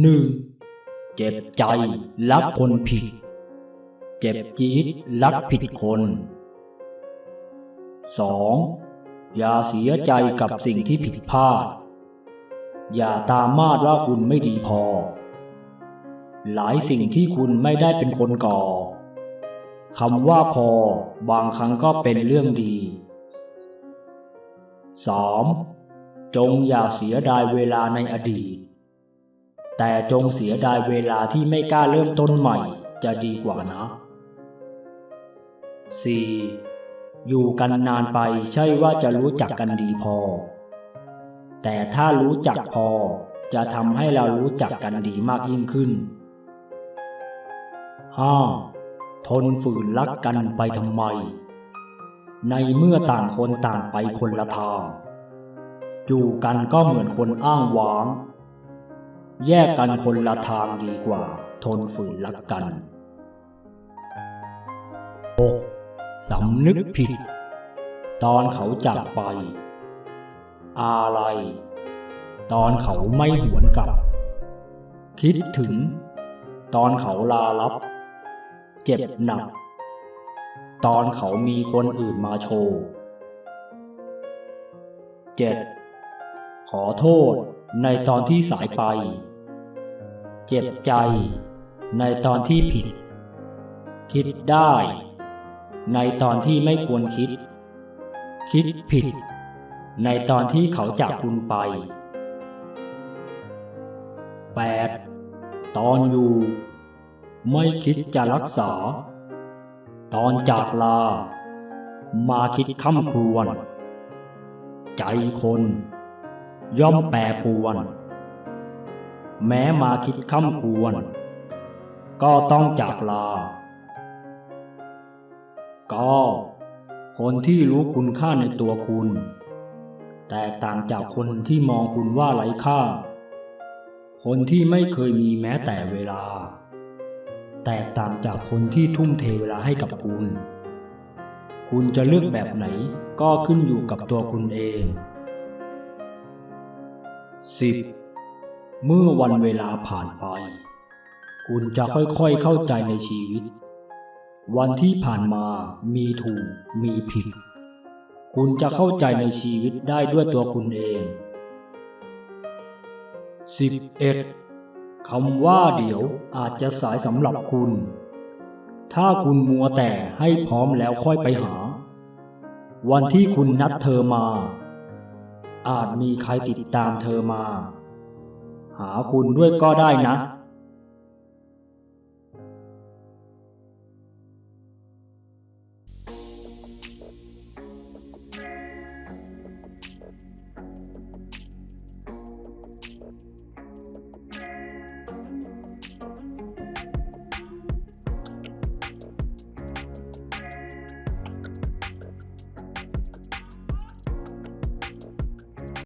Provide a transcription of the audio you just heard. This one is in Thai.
หนึ่งเจ็บใจรักคนผิด เจ็บจี๊ดรักผิดคนสองอย่าเสียใจกับสิ่งที่ผิดพลาด อย่าตามมาดว่าคุณไม่ดีพอ หลายสิ่งที่คุณไม่ได้เป็นคนก่อคำว่าพอบางครั้งก็เป็นเรื่องดี 3. จงอย่าเสียดายเวลาในอดีต แต่จงเสียดายเวลาที่ไม่กล้าเริ่มต้นใหม่จะดีกว่านะ 4. อยู่กันนานไปใช่ว่าจะรู้จักกันดีพอ แต่ถ้ารู้จักพอจะทำให้เรารู้จักกันดีมากยิ่งขึ้น 5. ทนฝืนรักกันไปทำไม ในเมื่อต่างคนต่างไปคนละทาง อยู่กันก็เหมือนคนอ้างว้าง แยกกันคนละทางดีกว่า ทนฝืนรักกัน 6. สำนึกผิด ตอนเขาจากไป อะไร ตอนเขาไม่หวนกลับ คิดถึง ตอนเขาลาลับ เจ็บหนัก ตอนเขามีคนอื่นมาโชว์ 7. ขอโทษ ในตอนที่สายไป เจ็บใจ ในตอนที่ผิด คิดได้ ในตอนที่ไม่ควรคิด คิดผิด ในตอนที่เขาจากคุณไป 8. ตอนอยู่ ไม่คิดจะรักษา ตอนจากลา มาคิดค่ำครวญใจคน ย่อมแปรปรวน แม้มาคิดค่ำควร ก็ต้องจากลา ก็คนที่รู้คุณค่าในตัวคุณ แตกต่างจากคนที่มองคุณว่าไร้ค่า คนที่ไม่เคยมีแม้แต่เวลา แตกต่างจากคนที่ทุ่มเทเวลาให้กับคุณ คุณจะเลือกแบบไหนก็ขึ้นอยู่กับตัวคุณเอง 10. เมื่อวันเวลาผ่านไป คุณจะค่อยๆเข้าใจในชีวิต วันที่ผ่านมามีถูกมีผิด คุณจะเข้าใจในชีวิตได้ด้วยตัวคุณเอง 11. คำว่าเดี๋ยวอาจจะสายสำหรับคุณ ถ้าคุณมัวแต่ให้พร้อมแล้วค่อยไปหา วันที่คุณนัดเธอมา อาจมีใครติดตามเธอมา หาคุณด้วยก็ได้นะ